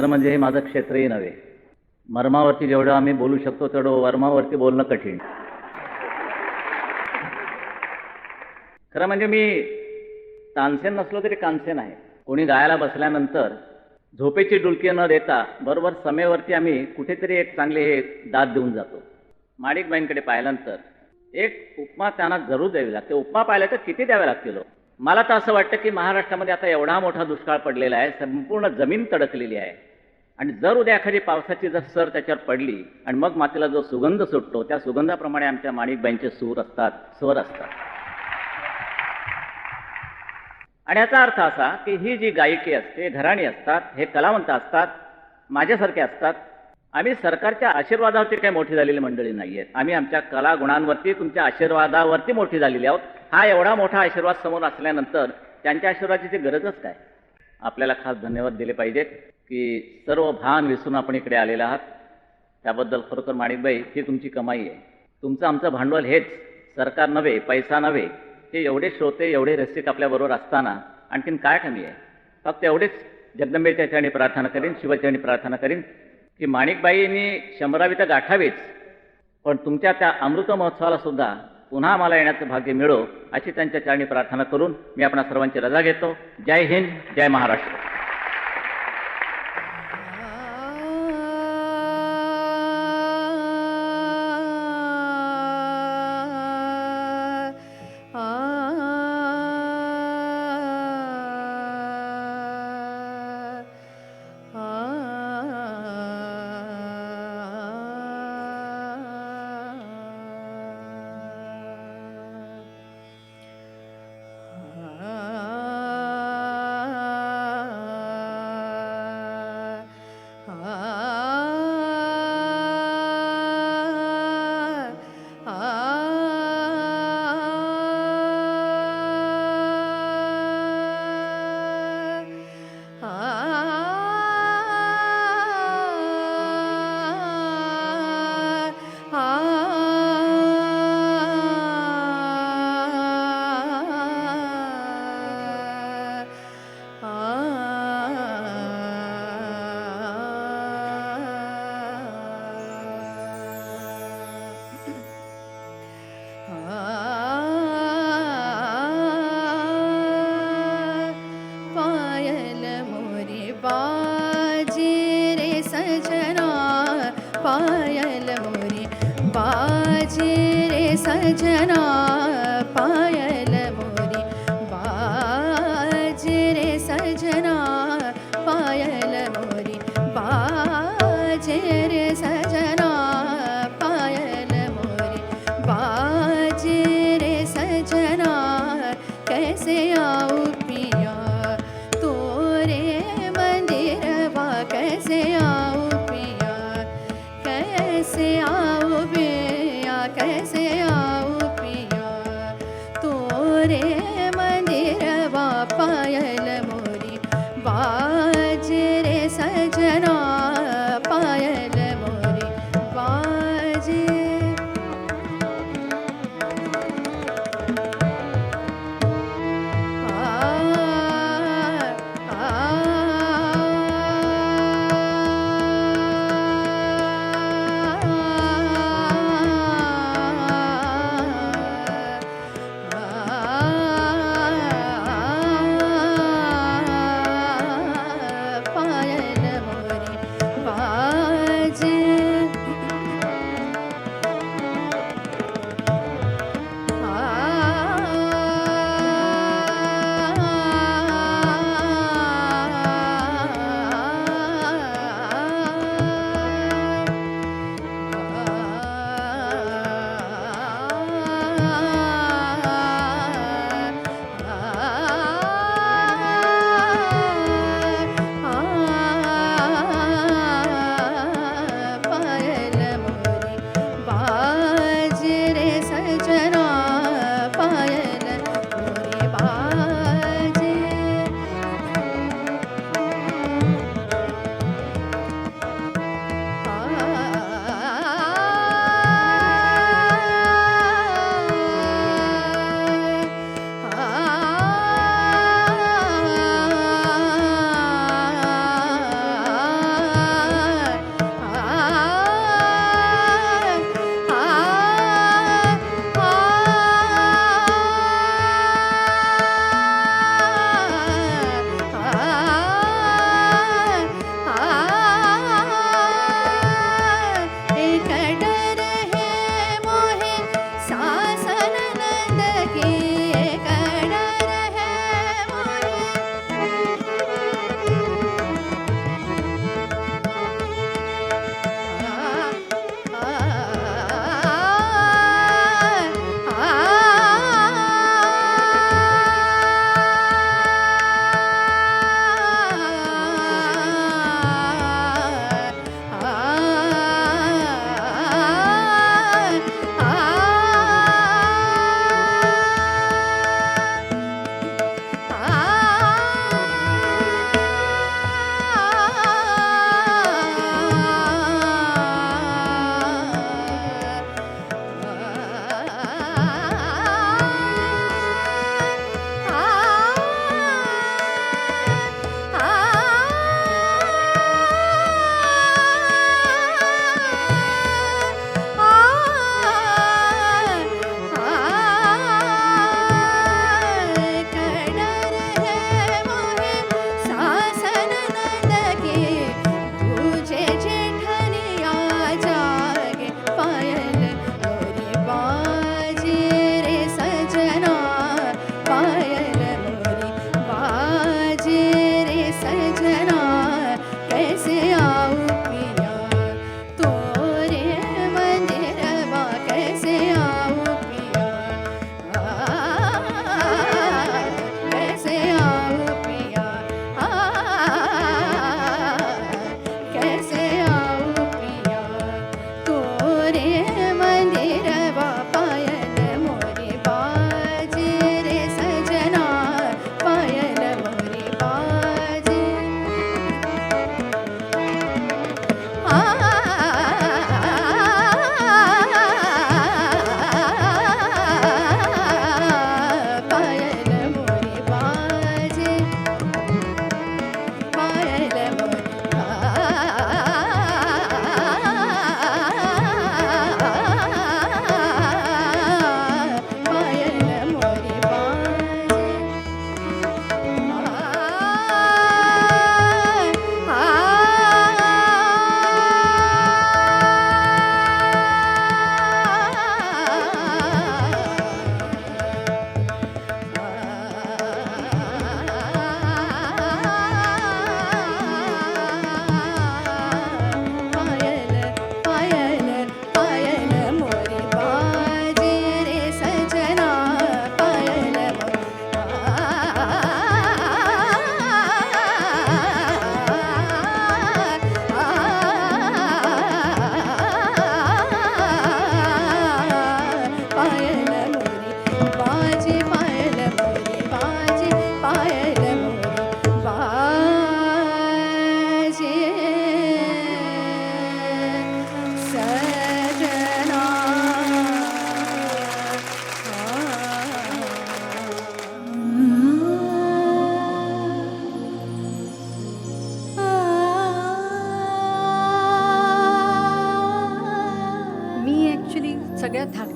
खरं म्हणजे हे माझं क्षेत्रही नव्हे. मर्मावरती जेवढं आम्ही बोलू शकतो तेवढं वर्मावरती बोलणं कठीण. खरं म्हणजे मी तानसेन नसलो तरी कानसेन आहे. कोणी गायला बसल्यानंतर झोपेची डुलकी न देता बरोबर समेवरती आम्ही कुठेतरी एक चांगले हे दाद देऊन जातो. माणिकबाईंकडे पाहिल्यानंतर एक उपमा त्यांना जरूर द्यावी लागते. उपमा पाहिल्या तर किती द्याव्या लागतील हो? मला तर असं वाटतं की महाराष्ट्रामध्ये आता एवढा मोठा दुष्काळ पडलेला आहे संपूर्ण जमीन तडकलेली आहे. आणि जर उद्या एखादी पावसाची जर सर त्याच्यावर पडली आणि मग मातीला जो सुगंध सुटतो त्या सुगंधाप्रमाणे आमच्या माणिकबाईंचे सूर असतात स्वर असतात. आणि याचा अर्थ असा की ही जी गायकी असते घराणी असतात हे कलावंत असतात माझ्यासारखे असतात आम्ही सरकारच्या आशीर्वादावरती काही मोठी झालेली मंडळी नाही आहेत आम्ही आमच्या कला गुणांवरती तुमच्या आशीर्वादावरती मोठी झालेली आहोत. हा एवढा मोठा आशीर्वाद समोर असल्यानंतर त्यांच्या आशीर्वादाची गरजच काय? आपल्याला खास धन्यवाद दिले पाहिजेत. की सर्व भान विसरून आपण इकडे आलेले आहात. त्याबद्दल खरोखर माणिकबाई ही तुमची कमाई आहे. तुमचं आमचं भांडवल हेच. सरकार नव्हे पैसा नव्हे. हे एवढे श्रोते एवढे रसिक आपल्याबरोबर असताना आणखीन काय कमी आहे? फक्त एवढेच जगदंबेच्या ठिकाणी प्रार्थना करीन शिवचरणी प्रार्थना करीन की माणिकबाईंनी शंभरावी तर गाठावीच. पण तुमच्या त्या अमृत महोत्सवाला सुद्धा पुन्हा मला येण्याचं भाग्य मिळो अशी त्यांच्या चरणी प्रार्थना करून मी आपणा सर्वांची रजा घेतो. जय हिंद जय महाराष्ट्र. सजना पायल मोरे बाजे रे सजना पायल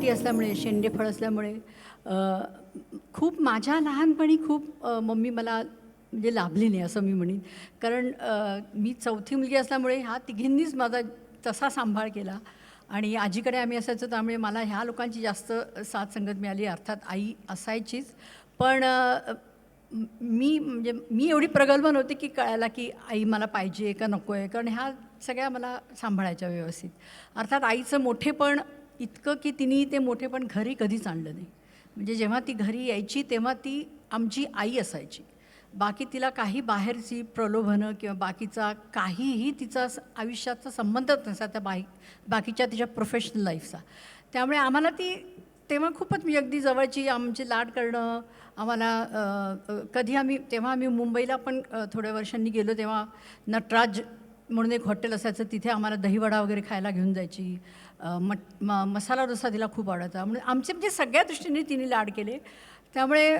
माती असल्यामुळे शेंडेफळ असल्यामुळे खूप माझ्या लहानपणी खूप मम्मी मला म्हणजे लाभली नाही असं मी म्हणेन. कारण मी चौथी मुलगी असल्यामुळे ह्या तिघींनीच माझा तसा सांभाळ केला. आणि आजीकडे आम्ही असायचो त्यामुळे मला ह्या लोकांची जास्त साथ संगत मिळाली. अर्थात आई असायचीच. पण मी म्हणजे मी एवढी प्रगल्भ नव्हती की कळायला की आई मला पाहिजे का नको आहे कारण ह्या सगळ्या मला सांभाळायच्या व्यवस्थित. अर्थात आईचं मोठेपण इतकं की तिने ते मोठेपण घरी कधीच आणलं नाही. म्हणजे जेव्हा ती घरी यायची तेव्हा ती आमची आई असायची. बाकी तिला काही बाहेरची प्रलोभनं किंवा बाकीचा काहीही तिचा आयुष्याचा संबंधच नसा त्या बाई बाकीच्या तिच्या प्रोफेशनल लाईफचा त्यामुळे आम्हाला ती तेव्हा खूपच मी अगदी जवळची आमची लाड करणं आम्हाला कधी आम्ही तेव्हा आम्ही मुंबईला पण थोड्या वर्षांनी गेलो तेव्हा नटराज म्हणून एक हॉटेल असायचं तिथे आम्हाला दहीवडा वगैरे खायला घेऊन जायची. मट म मसाला डोसा तिला खूप आवडायचा म्हणजे आमचे म्हणजे सगळ्या दृष्टीने तिने लाड केले. त्यामुळे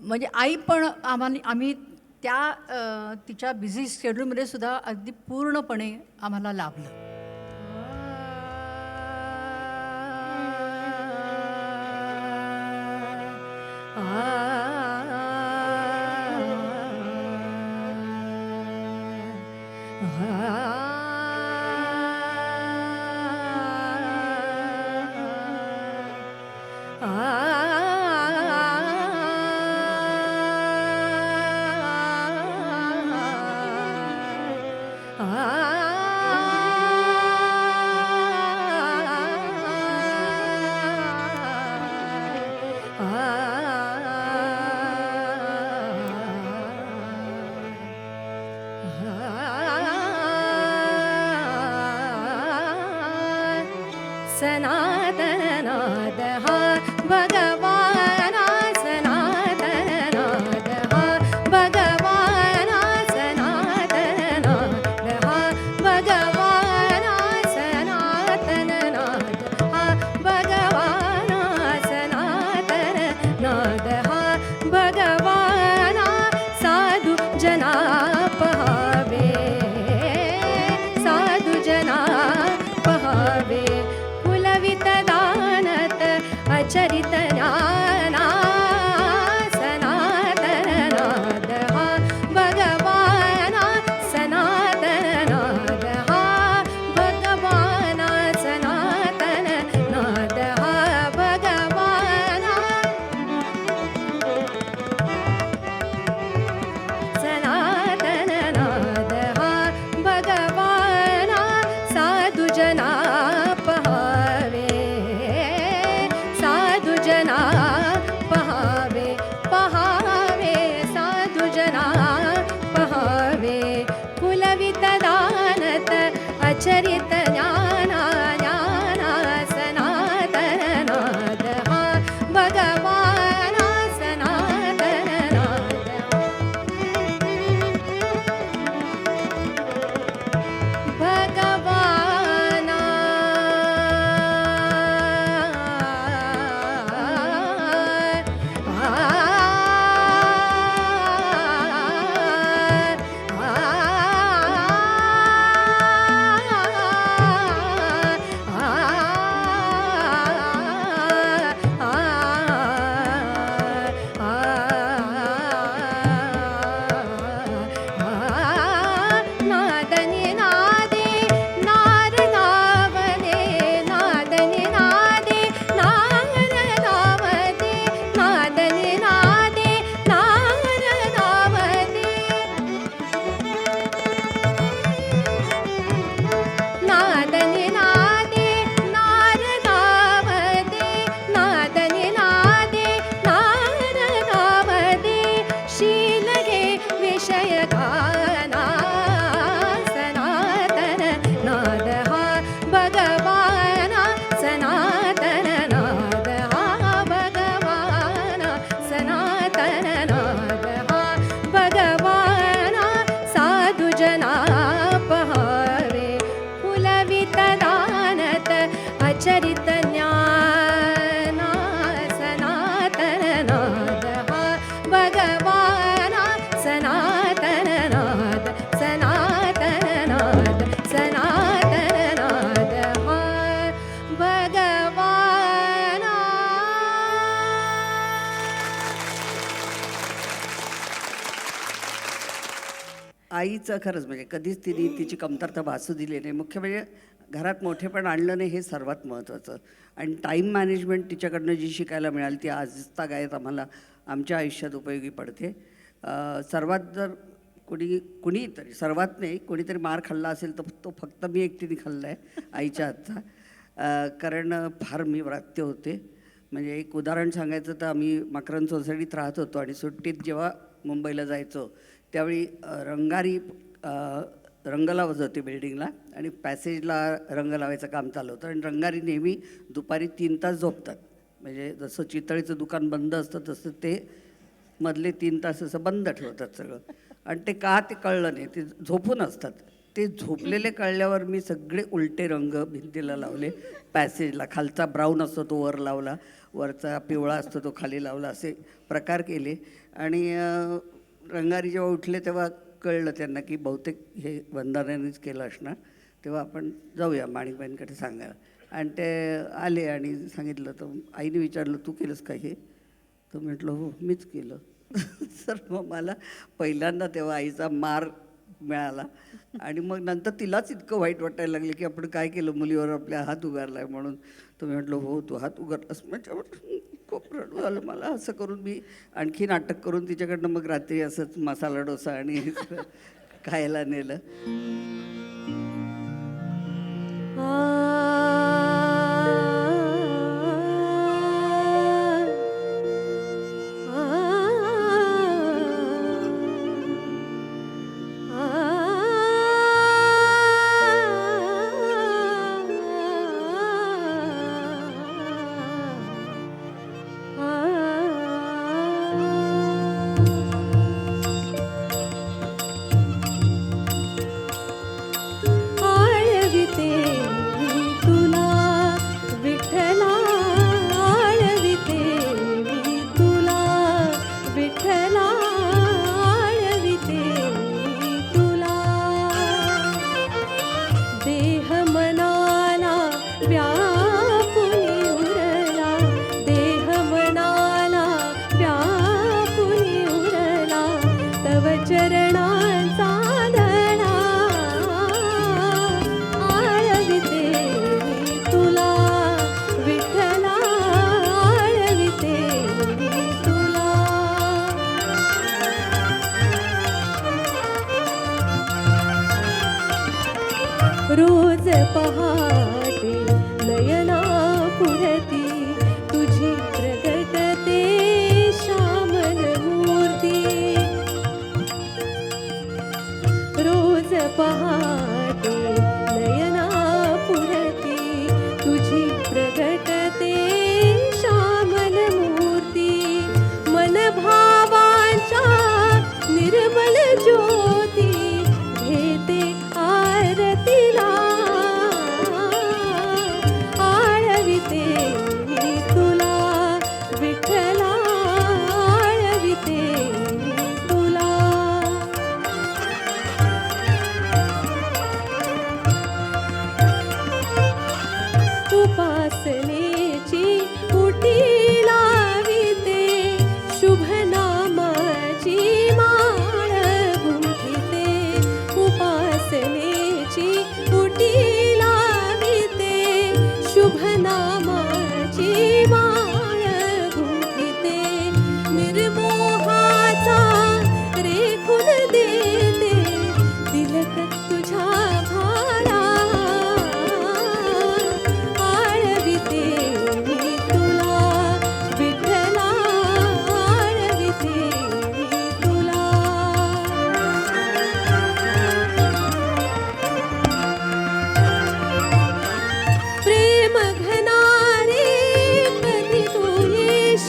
म्हणजे आई पण आम्हाला आम्ही त्या तिच्या बिझी शेड्यूलमध्ये सुद्धा अगदी पूर्णपणे आम्हाला लाभलं. सनातननाद आईचं खरंच म्हणजे कधीच तिने तिची कमतरता भासू दिली नाही. मुख्य म्हणजे घरात मोठेपण आणलं नाही हे सर्वात महत्त्वाचं. आणि टाईम मॅनेजमेंट तिच्याकडनं जी शिकायला मिळाली ती आजता गायत आम्हाला आमच्या आयुष्यात उपयोगी पडते. सर्वात जर कुणी कुणी तरी सर्वात नाही कोणीतरी मार खाल्ला असेल तर तो फक्त मी एकटीने खाल्ला आहे आईच्या हातचा. कारण फार मी व्रात्य होते. म्हणजे एक उदाहरण सांगायचं तर आम्ही मकरंद सोसायटीत राहत होतो आणि सुट्टीत जेव्हा मुंबईला जायचो त्यावेळी रंगारी रंग लावत होते बिल्डिंगला आणि पॅसेजला रंग लावायचं काम चालू होतं. आणि रंगारी नेहमी दुपारी तीन तास झोपतात. म्हणजे जसं चितळीचं दुकान बंद असतं तसं ते मधले तीन तास असं बंद ठेवतात सगळं. आणि ते का ते कळलं नाही ते झोपून असतात. ते झोपलेले कळल्यावर मी सगळे उलटे रंग भिंतीला लावले. पॅसेजला खालचा ब्राऊन असतो तो वर लावला. वरचा पिवळा असतो तो खाली लावला असे प्रकार केले. आणि रंगारी जेव्हा उठले तेव्हा कळलं त्यांना की बहुतेक हे वंदनानेच केलं असणार. तेव्हा आपण जाऊया माणिकबाईंकडे सांगायला. आणि ते आले आणि सांगितलं तर आईने विचारलं तू केलंस का हे? तर म्हटलं हो मीच केलं. सर मग मला पहिल्यांदा तेव्हा आईचा मार मिळाला. आणि मग नंतर तिलाच इतकं वाईट वाटायला लागलं की आपण काय केलं? मुलीवर आपल्या हात उगारला आहे म्हणून तुम्ही म्हटलं हो तू हात उगारलास. म्हणजे खूप रडू झालं. मला असं करून मी आणखी नाटक करून तिच्याकडनं मग रात्री असंच मसाला डोसा आणि खायला नेलं.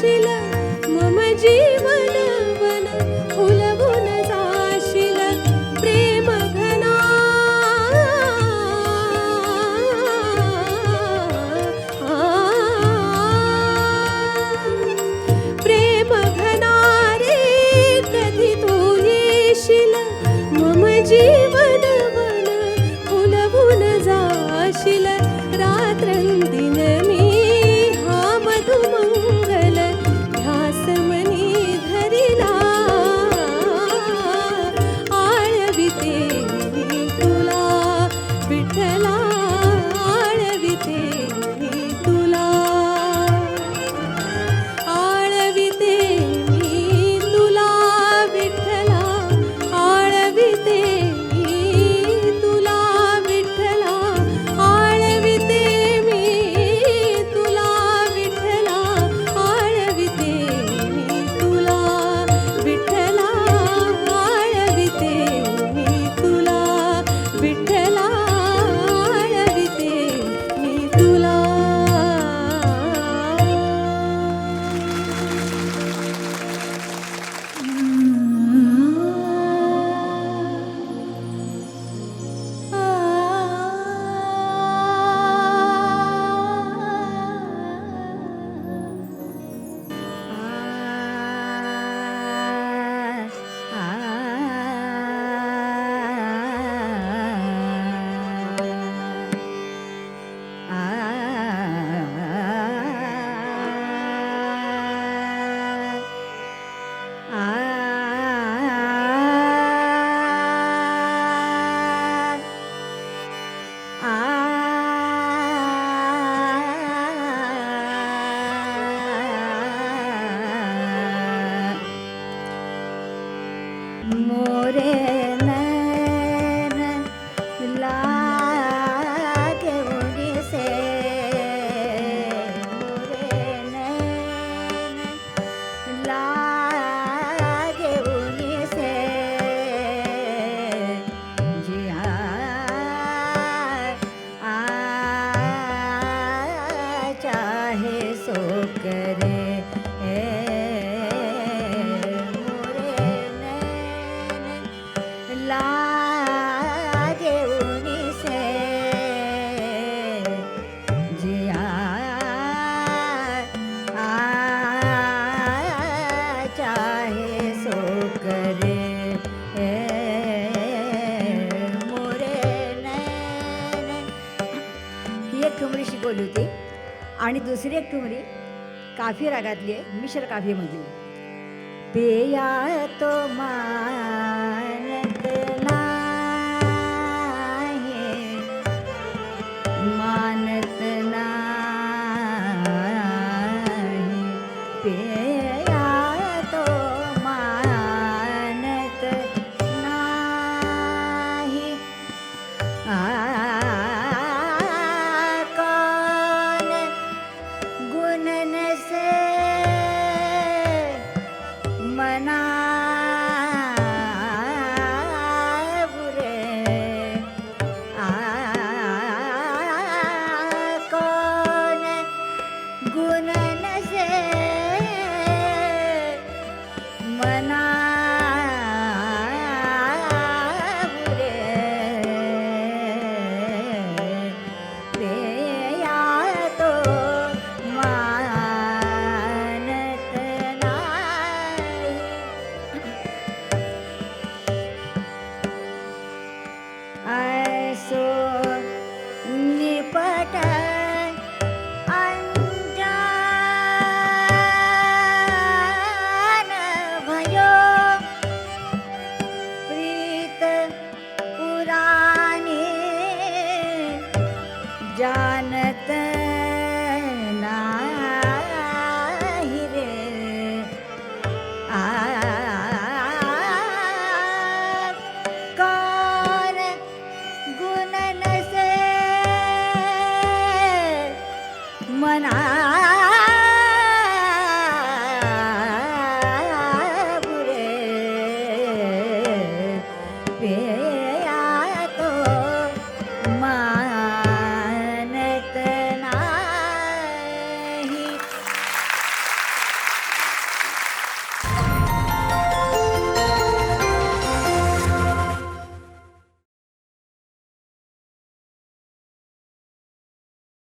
আসিলা दुसरी एक ठुमरी काफी रागातली आहे मिश्र काफीमधली. पेया तो माय